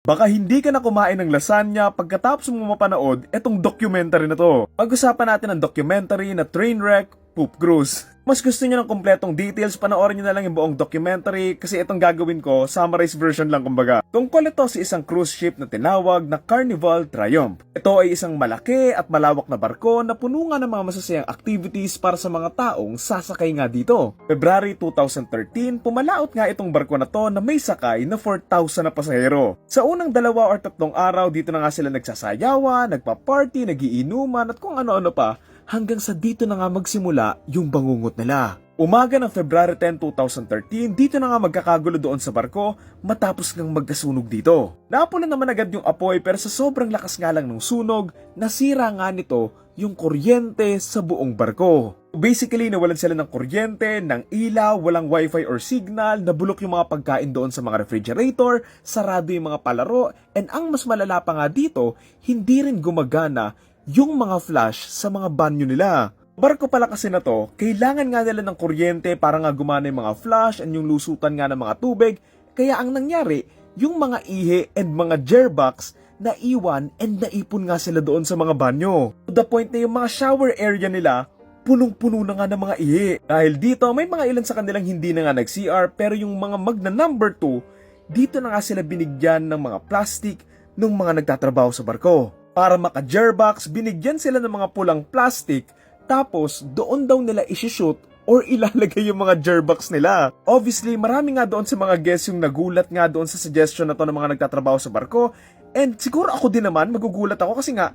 Baka hindi ka na kumain ng lasagna pagkatapos mo mapanood etong documentary na to. Pag-usapan natin ang documentary na Trainwreck Poop Cruise. Mas gusto niyo ng kompletong details, panoorin niyo na lang yung buong documentary kasi itong gagawin ko, summarized version lang kumbaga. Tungkol ito sa isang cruise ship na tinawag na Carnival Triumph. Ito ay isang malaki at malawak na barko na puno nga ng mga masasayang activities para sa mga taong sasakay nga dito. February 2013, pumalaot nga itong barko na to na may sakay na 4,000 na pasahero. Sa unang dalawa or tatlong araw, dito na nga sila nagsasayawa, nagpa-party, nagiinuman at kung ano-ano pa hanggang sa dito na nga magsimula yung bangungot nila. Umaga ng February 10, 2013, dito na nga magkakagulo doon sa barko matapos ngang magkasunog dito. Napuna naman agad yung apoy pero sa sobrang lakas nga lang ng sunog, nasira nga nito yung kuryente sa buong barko. Basically, nawalan sila ng kuryente, ng ilaw, walang wifi or signal, nabulok yung mga pagkain doon sa mga refrigerator, sarado yung mga palaro, and ang mas malala pa nga dito, hindi rin gumagana yung mga flash sa mga banyo nila. Barko pala kasi na to, kailangan nga nila ng kuryente para nga gumana yung mga flash and yung lusutan nga ng mga tubig. Kaya ang nangyari, yung mga ihe and mga gerbox na iwan and naipon nga sila doon sa mga banyo. To the point na yung mga shower area nila, punong-puno na nga ng mga ihi. Dahil dito, may mga ilan sa kanilang hindi na nga nag-CR pero yung mga magna number 2, dito na nga sila binigyan ng mga plastic nung mga nagtatrabaho sa barko. Para maka-gerbox, binigyan sila ng mga pulang plastic tapos doon daw nila isishoot or ilalagay yung mga gerbox nila. Obviously, marami nga doon sa mga guests yung nagulat nga doon sa suggestion na to ng mga nagtatrabaho sa barko. And siguro ako din naman, magugulat ako kasi nga,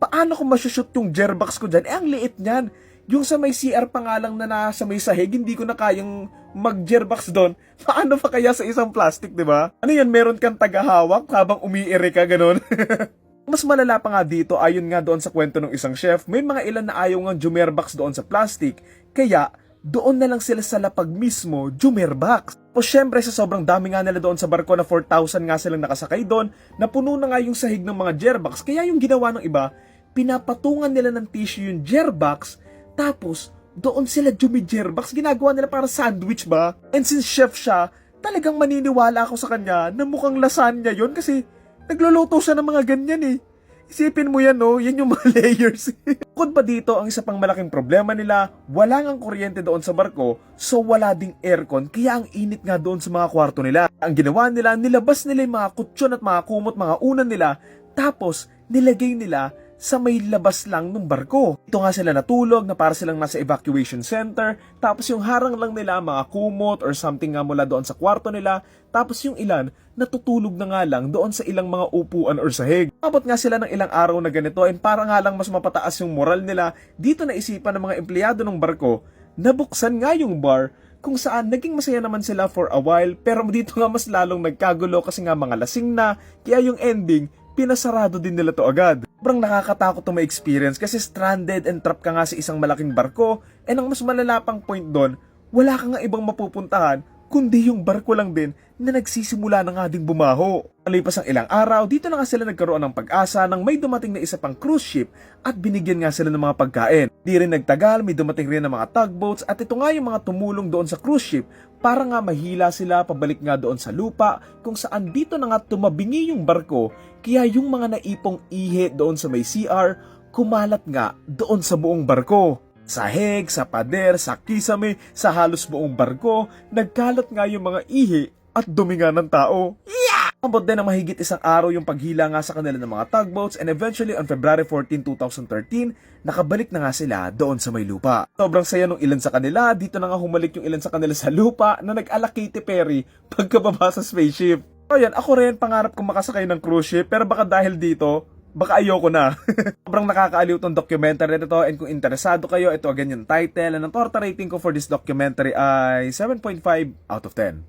paano ko masushoot yung gerbox ko dyan? Eh, ang liit niyan. Yung sa may CR pa nga lang na nasa may sahig, hindi ko na kayang mag-gerbox doon. Paano pa kaya sa isang plastic, di ba? Ano yan, meron kang tagahawak habang umiire ka, ganun? Mas malala pa nga dito, ayon nga doon sa kwento ng isang chef, may mga ilan na ayaw nga jumerbox doon sa plastic, kaya doon na lang sila sa lapag mismo jumerbox. O syempre sa sobrang dami nga nila doon sa barko na 4,000 nga silang nakasakay doon, napuno na nga yung sahig ng mga gerbox, kaya yung ginawa ng iba, pinapatungan nila ng tissue yung gerbox, tapos doon sila jumigerbox, ginagawa nila para sandwich ba? And since chef siya, talagang maniniwala ako sa kanya na mukhang lasagna yon kasi Nagluluto siya ng mga ganyan eh. Isipin mo yan, no? Yan yung mga layers. Bukod pa dito, ang isa pang malaking problema nila, wala ngang kuryente doon sa barko, so wala ding aircon, kaya ang init nga doon sa mga kwarto nila. Ang ginawa nila, nilabas nila yung mga kutsyon at mga kumot, mga unan nila, tapos nilagay nila sa may labas lang ng barko. Ito nga sila natulog na para silang nasa evacuation center, tapos yung harang lang nila mga kumot or something nga mula doon sa kwarto nila, tapos yung ilan natutulog na nga lang doon sa ilang mga upuan or sahig. Abot nga sila ng ilang araw na ganito and para nga lang mas mapataas yung moral nila, dito naisipan ng mga empleyado ng barko na buksan nga yung bar kung saan naging masaya naman sila for a while. Pero dito nga mas lalong nagkagulo kasi nga mga lasing na. Kaya yung ending pinasarado din nila to agad. Sobrang nakakatakot to may experience kasi stranded and trapped ka nga sa isang malaking barko and ang mas malala pang point doon, wala ka nga ibang mapupuntahan kundi yung barko lang din na nagsisimula na nga ding bumaho. Malipas ang ilang araw, dito na nga sila nagkaroon ng pag-asa nang may dumating na isa pang cruise ship at binigyan nga sila ng mga pagkain. Di rin nagtagal, may dumating rin ng mga tugboats at ito nga yung mga tumulong doon sa cruise ship para nga mahila sila pabalik nga doon sa lupa kung saan dito na nga tumabingi yung barko kaya yung mga naipong ihe doon sa may CR kumalat nga doon sa buong barko. Sa heg, sa pader, sa kisame, sa halos buong barko, nagkalat nga yung mga ihi at dumi nga ng tao. Yeah! Abot din ng mahigit isang araw yung paghila nga sa kanila ng mga tugboats and eventually on February 14, 2013, nakabalik na nga sila doon sa may lupa. Sobrang saya nung ilan sa kanila, dito na nga humalik yung ilan sa kanila sa lupa na nag-ala Katy Perry pagkababa sa spaceship. O yan, ako rin pangarap kong makasakay ng cruise ship pero baka dahil dito, baka ayoko na. Sobrang nakakaaliw tong documentary na to and kung interesado kayo, ito again yung title and ang torta rating ko for this documentary ay 7.5 out of 10.